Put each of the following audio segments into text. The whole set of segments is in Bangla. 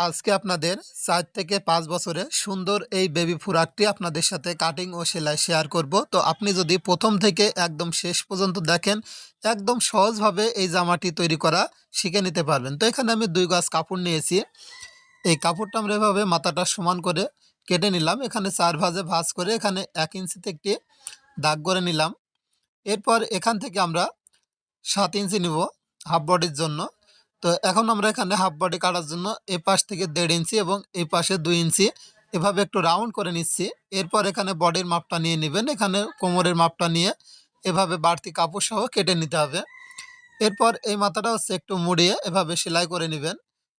আজকে আপনাদের চার থেকে পাঁচ বছরের সুন্দর এই বেবি ফুরাকটি আপনাদের সাথে কাটিং ও সেলাই শেয়ার করব। তো আপনি যদি প্রথম থেকে একদম শেষ পর্যন্ত দেখেন, একদম সহজভাবে এই জামাটি তৈরি করা শিখে নিতে পারবেন। তো এখানে আমি দুই গাছ কাপড় নিয়েছি। এই কাপড়টা আমরা এভাবে মাথাটা সমান করে কেটে নিলাম। এখানে চার ভাজে ভাজ করে এখানে এক ইঞ্চিতে একটি দাগ করে নিলাম। এরপর এখান থেকে আমরা সাত ইঞ্চি নিব হাফ বডির জন্য। তো এখন আমরা এখানে হাফ বডি কাটার জন্য এ পাশ থেকে দেড় ইঞ্চি এবং এই পাশে দুই ইঞ্চি এভাবে একটু রাউন্ড করে নিচ্ছি। এরপর এখানে বডির মাপটা নিয়ে নেবেন। এখানে কোমরের মাপটা নিয়ে এভাবে বাড়তি কাপড় সহ কেটে নিতে হবে। এরপর এই মাথাটা হচ্ছে একটু মুড়িয়ে এভাবে সেলাই করে নেবেন।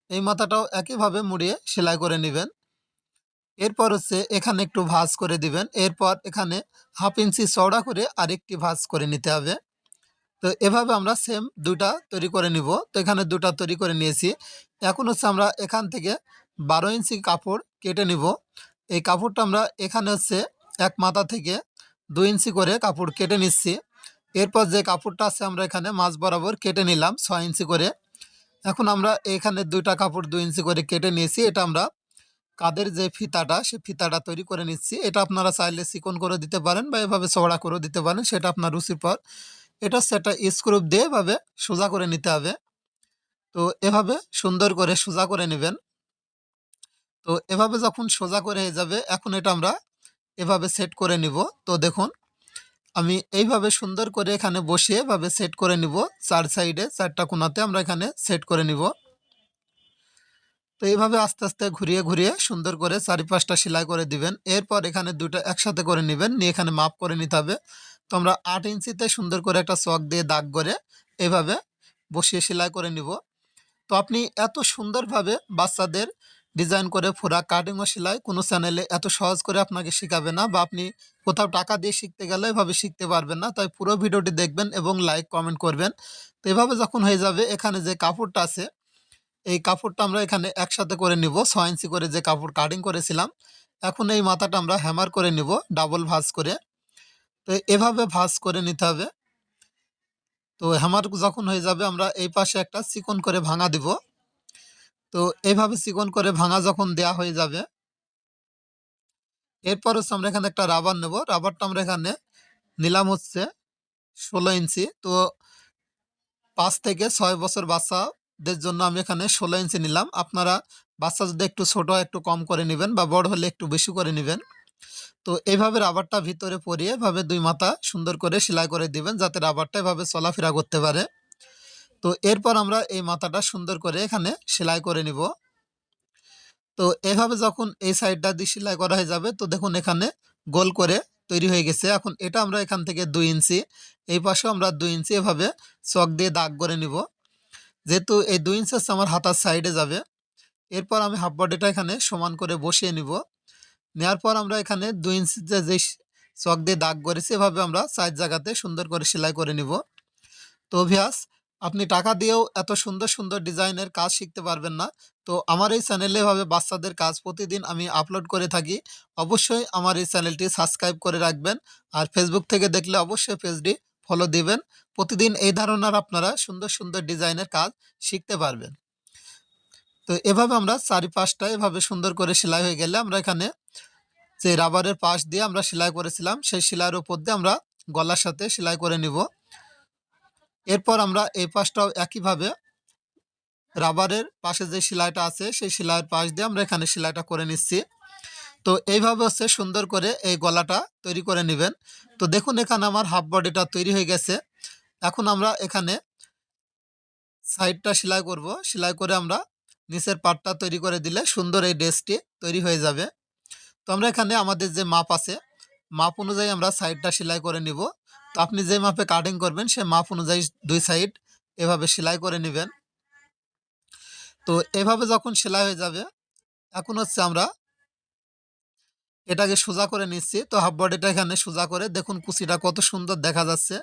এই মাথাটাও একইভাবে মুড়িয়ে সেলাই করে নেবেন। এরপর হচ্ছে এখানে একটু ভাঁজ করে দিবেন। এরপর এখানে হাফ ইঞ্চি চওড়া করে আরেকটি ভাঁজ করে নিতে হবে। তো এভাবে আমরা সেম দুটা তৈরি করে নিব। তো এখানে দুটা তৈরি করে নিয়েছি। এখন হচ্ছে আমরা এখান থেকে বারো ইঞ্চি কাপড় কেটে নিব। এই কাপড়টা আমরা এখানে হচ্ছে এক মাথা থেকে দুই ইঞ্চি করে কাপড় কেটে নিচ্ছি। এরপর যে কাপড়টা আছে আমরা এখানে মাছ বরাবর কেটে নিলাম ছয় ইঞ্চি করে। এখন আমরা এখানে দুইটা কাপড় দুই ইঞ্চি করে কেটে নিয়েছি। এটা আমরা কাদের যে ফিতাটা, সে ফিতাটা তৈরি করে নিচ্ছি। এটা আপনারা চাইলে চিকন করে দিতে পারেন বা এভাবে চওড়া করে দিতে পারেন, সেটা আপনার রুচির পর। এটা একটা স্ক্রুপ দিয়ে এভাবে সোজা করে নিতে হবে। তো এভাবে সুন্দর করে সোজা করে নেবেন। তো এভাবে যখন সোজা করে হয়ে যাবে, এখন এটা আমরা এভাবে সেট করে নিব। তো দেখুন, আমি এইভাবে সুন্দর করে এখানে বসিয়ে এভাবে সেট করে নিব। চার সাইডে চারটা কোনাতে আমরা এখানে সেট করে নিব। তো এইভাবে আস্তে আস্তে ঘুরিয়ে ঘুরিয়ে সুন্দর করে চারি পাঁচটা সেলাই করে দিবেন। এরপর এখানে দুটো একসাথে করে নেবেন। নিয়ে এখানে মাপ করে নিতে হবে। তো আমরা আট ইঞ্চিতে সুন্দর করে একটা চক দিয়ে দাগ করে এভাবে বসিয়ে সেলাই করে নিব। তো আপনি এত সুন্দরভাবে বাচ্চাদের ডিজাইন করে ফোরা কাটিং ও সেলাই কোনো চ্যানেলে এত সহজ করে আপনাকে শেখাবে না বা আপনি কোথাও টাকা দিয়ে শিখতে গেলে এভাবে শিখতে পারবেন না। তাই পুরো ভিডিওটি দেখবেন এবং লাইক কমেন্ট করবেন। তো এভাবে যখন হয়ে যাবে, এখানে যে কাপড়টা আছে, এই কাপড়টা আমরা এখানে একসাথে করে নিব। ছয় ইঞ্চি করে যে কাপড় কাটিং করেছিলাম, এখন এই মাথাটা আমরা হ্যামার করে নিব ডাবল ভাঁজ করে। তো এভাবে ভাঁজ করে নিতে হবে। তো হ্যামার যখন হয়ে যাবে, আমরা এই পাশে একটা চিকন করে ভাঙা দিব। তো এইভাবে চিকন করে ভাঙা যখন দেয়া হয়ে যাবে, এরপর হচ্ছে আমরা এখানে একটা রাবার নেব। রাবারটা আমরা এখানে নিলাম হচ্ছে ষোলো ইঞ্চি। তো পাঁচ থেকে ছয় বছর বাচ্চাদের জন্য আমি এখানে ষোলো ইঞ্চি নিলাম। আপনারা বাচ্চা যদি একটু ছোট, একটু কম করে নেবেন বা বড় হলে একটু বেশি করে নেবেন। তো এইভাবে রাবারটা ভিতরে পরিয়ে এভাবে দুই মাথা সুন্দর করে সেলাই করে দিবেন যাতে রাবারটা এভাবে চলাফেরা করতে পারে। তো এরপর আমরা এই মাথাটা সুন্দর করে এখানে সেলাই করে নিব। তো এভাবে যখন এই সাইডটা দিয়ে সেলাই করা হয়ে যাবে, তো দেখুন এখানে গোল করে তৈরি হয়ে গেছে। এখন এটা আমরা এখান থেকে দুই ইঞ্চি, এই পাশেও আমরা দুই ইঞ্চি এভাবে চক দিয়ে দাগ করে নিব। যেহেতু এই দুই ইঞ্চি আমার হাতার সাইডে যাবে, এরপর আমি হাফ বডিটা এখানে সমান করে বসিয়ে নিব। নেওয়ার পর আমরা এখানে দুই ইঞ্চিতে যে চক দিয়ে দাগ করেছি, এভাবে আমরা চার জায়গাতে সুন্দর করে সেলাই করে নিব। তো অভিয়াস আপনি টাকা দিয়েও এত সুন্দর সুন্দর ডিজাইনের কাজ শিখতে পারবেন না। তো আমার এই চ্যানেলে এভাবে বাচ্চাদের কাজ প্রতিদিন আমি আপলোড করে থাকি। অবশ্যই আমার এই চ্যানেলটি সাবস্ক্রাইব করে রাখবেন আর ফেসবুক থেকে দেখলে অবশ্যই পেজটি ফলো দিবেন। প্রতিদিন এই ধরনের আপনারা সুন্দর সুন্দর ডিজাইনের কাজ শিখতে পারবেন। তো এভাবে আমরা চারি পাঁচটা এভাবে সুন্দর করে সেলাই হয়ে গেলে আমরা এখানে যে রাবারের পাশ দিয়ে আমরা সেলাই করেছিলাম, সেই সেলাইয়ের উপর দিয়ে আমরা গলার সাথে সেলাই করে নিব। এরপর আমরা এই পাশটাও একইভাবে রাবারের পাশে যে সেলাইটা আছে, সেই সেলাইয়ের পাশ দিয়ে আমরা এখানে সেলাইটা করে নিচ্ছি। তো এইভাবে হচ্ছে সুন্দর করে এই গলাটা তৈরি করে নেবেন। তো দেখুন এখানে আমার হাফ বডিটা তৈরি হয়ে গেছে। এখন আমরা এখানে সাইডটা সেলাই করব। সেলাই করে আমরা নিচের পাটটা তৈরি করে দিলে সুন্দর এই ড্রেসটি তৈরি হয়ে যাবে। তো আমরা এখানে আমাদের যে মাপ আছে, মাপ অনুযায়ী আমরা সাইডটা সেলাই করে নিব। তো আপনি যে মাপে কাটিং করবেন, সে মাপ অনুযায়ী দুই সাইড এভাবে সেলাই করে নেবেন। তো এভাবে যখন সেলাই হয়ে যাবে, এখন হচ্ছে আমরা এটাকে সোজা করে নিচ্ছি। তো হাফ বডিটা এখানে সোজা করে দেখুন কুচিটা কত সুন্দর দেখা যাচ্ছে।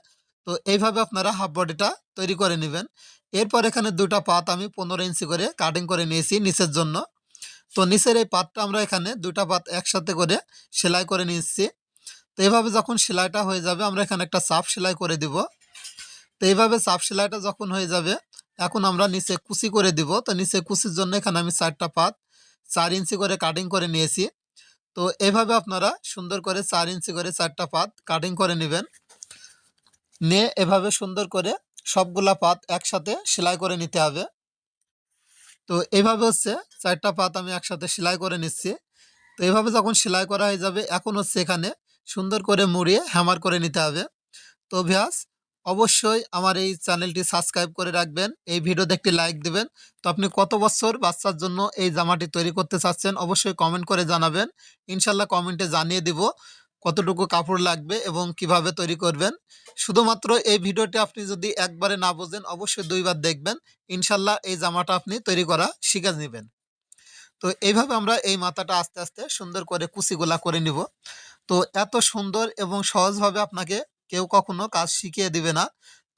তো এইভাবে আপনারা হাফ বডিটা তৈরি করে নেবেন। এরপর এখানে দুটা পাত আমি পনেরো ইঞ্চি করে কাটিং করে নিয়েছি নিচের জন্য। তো নিচের এই পাতটা আমরা এখানে দুটা পাত একসাথে করে সেলাই করে নিচ্ছি তো এইভাবে যখন সেলাইটা হয়ে যাবে, আমরা এখানে একটা চাপ সেলাই করে দিব। তো এইভাবে চাপ সেলাইটা যখন হয়ে যাবে, এখন আমরা নিচে কুচি করে দিব। তো নিচে কুচির জন্য এখানে আমি চারটা পাত চার ইঞ্চি করে কাটিং করে নিয়েছি। তো এভাবে আপনারা সুন্দর করে চার ইঞ্চি করে চারটা পাত কাটিং করে নেবেন। নিয়ে এভাবে সুন্দর করে সবগুলা পাত একসাথে সেলাই করে নিতে হবে। তো এইভাবে হচ্ছে চারটা পাত আমি একসাথে সেলাই করে নিচ্ছি। তো এইভাবে যখন সেলাই করা হয়ে যাবে, এখন হচ্ছে এখানে সুন্দর করে মুড়িয়ে হ্যামার করে নিতে হবে। তো ভিয়াস অবশ্যই আমার এই চ্যানেলটি সাবস্ক্রাইব করে রাখবেন, এই ভিডিওতে একটি লাইক দিবেন। তো আপনি কত বছর বাচ্চার জন্য এই জামাটি তৈরি করতে চাচ্ছেন, অবশ্যই কমেন্ট করে জানাবেন। ইনশাল্লাহ কমেন্টে জানিয়ে দিব। কতটুকু কাপড় লাগবে এবং কীভাবে তৈরি করবেন। শুধুমাত্র এই ভিডিওটি আপনি যদি একবারে না বোঝেন, অবশ্যই দুইবার দেখবেন। ইনশাল্লাহ এই জামাটা আপনি তৈরি করা শিখে নেবেন। তো এইভাবে আমরা এই মাথাটা আস্তে আস্তে সুন্দর করে কুচিগুলা করে নিব। তো এত সুন্দর এবং সহজভাবে আপনাকে কেউ কখনো কাজ শিখিয়ে দিবে না।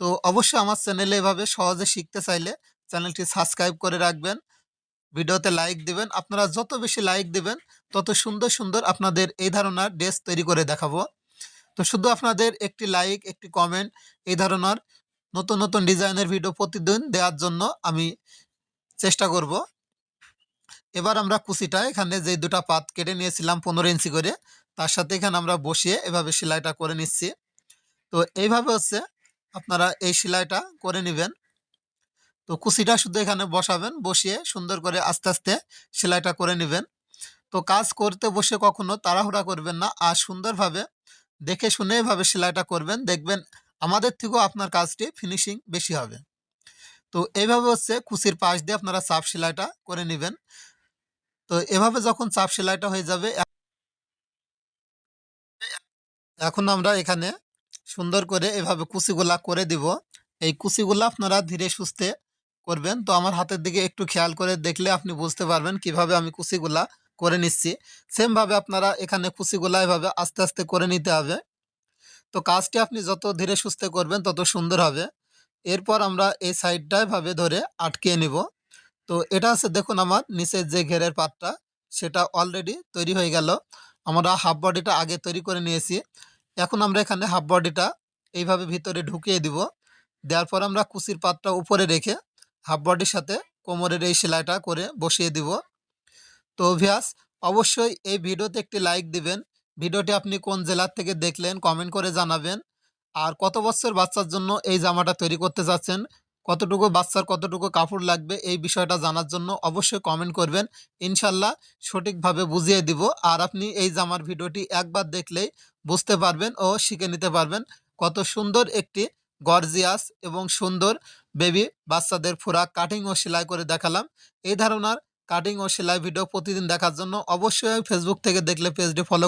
তো অবশ্যই আমার চ্যানেলে এভাবে সহজে শিখতে চাইলে চ্যানেলটি সাবস্ক্রাইব করে রাখবেন। ভিডিওতে লাইক দিবেন। আপনারা যত বেশি লাইক দিবেন তত সুন্দর সুন্দর আপনাদের এই ধারণার ড্রেস তৈরি করে দেখাবো। তো শুধু আপনাদের একটি লাইক একটি কমেন্ট এই ধরনের নতুন নতুন ডিজাইনের ভিডিও প্রতিদিন দেওয়ার জন্য আমি চেষ্টা করব। এবার আমরা কুচিটা, এখানে যে দুটা পাত কেটে নিয়েছিলাম পনেরো ইঞ্চি করে, তার সাথে এখানে আমরা বসিয়ে এভাবে সেলাইটা করে নিচ্ছি। তো এইভাবে হচ্ছে আপনারা এই সেলাইটা করে নেবেন। তো কুচিটা শুধু এখানে বসাবেন, বসিয়ে সুন্দর করে আস্তে আস্তে সেলাইটা করে নেবেন। তো কাজ করতে বসে কখনো তাড়াহুড়া করবেন না। আর সুন্দরভাবে দেখে শুনে এভাবে সেলাইটা করবেন। দেখবেন আমাদের থেকেও আপনার কাজটি ফিনিশিং বেশি হবে। তো এইভাবে হচ্ছে কুচির পাশ দিয়ে আপনারা চাপ সেলাইটা করে নেবেন। তো এভাবে যখন চাপ সেলাইটা হয়ে যাবে, এখন আমরা এখানে সুন্দর করে এভাবে কুচিগুলা করে দিব। এই কুচিগুলা আপনারা ধীরে সুস্থে করবেন। তো আমার হাতের দিকে একটু খেয়াল করে দেখলে আপনি বুঝতে পারবেন কীভাবে আমি কুচিগুলা করে নিচ্ছি। সেমভাবে আপনারা এখানে কুচিগুলা এভাবে আস্তে আস্তে করে নিতে হবে। তো কাজটি আপনি যত ধীরে সুস্থে করবেন, তত সুন্দর হবে। এরপর আমরা এই সাইডটা এভাবে ধরে আটকে নিব। তো এটা আছে, দেখুন আমার নিচের যে ঘেরের পাতটা সেটা অলরেডি তৈরি হয়ে গেল। আমরা হাফ বডিটা আগে তৈরি করে নিয়েছি। এখন আমরা এখানে হাফ বডিটা এইভাবে ভিতরে ঢুকিয়ে দিব। দেওয়ার পর আমরা কুচির পাতটা উপরে রেখে হাফ বডির সাথে কোমরের এই সেলাইটা করে বসিয়ে দিব। তো ভিয়াস অবশ্যই এই ভিডিওতে একটি লাইক দিবেন। ভিডিওটি আপনি কোন জেলার থেকে দেখলেন কমেন্ট করে জানাবেন। আর কত বছর বাচ্চার জন্য এই জামাটা তৈরি করতে চাচ্ছেন কতটুকু বাচ্চার কতটুকু কাপড় লাগবে এই বিষয়টা জানার জন্য অবশ্যই কমেন্ট করবেন। ইনশাল্লাহ সঠিকভাবে বুঝিয়ে দিব। আর আপনি এই জামার ভিডিওটি একবার দেখলেই বুঝতে পারবেন ও শিখে নিতে পারবেন কত সুন্দর একটি গর্জিয়াস এবং সুন্দর বেবি বাচ্চাদের ফোরাক কাটিং ও সেলাই করে দেখালাম। এই ধরনের কাটিং ও সেলাই ভিডিও প্রতিদিন দেখার জন্য অবশ্যই ফেসবুক থেকে দেখলে পেজটি ফলো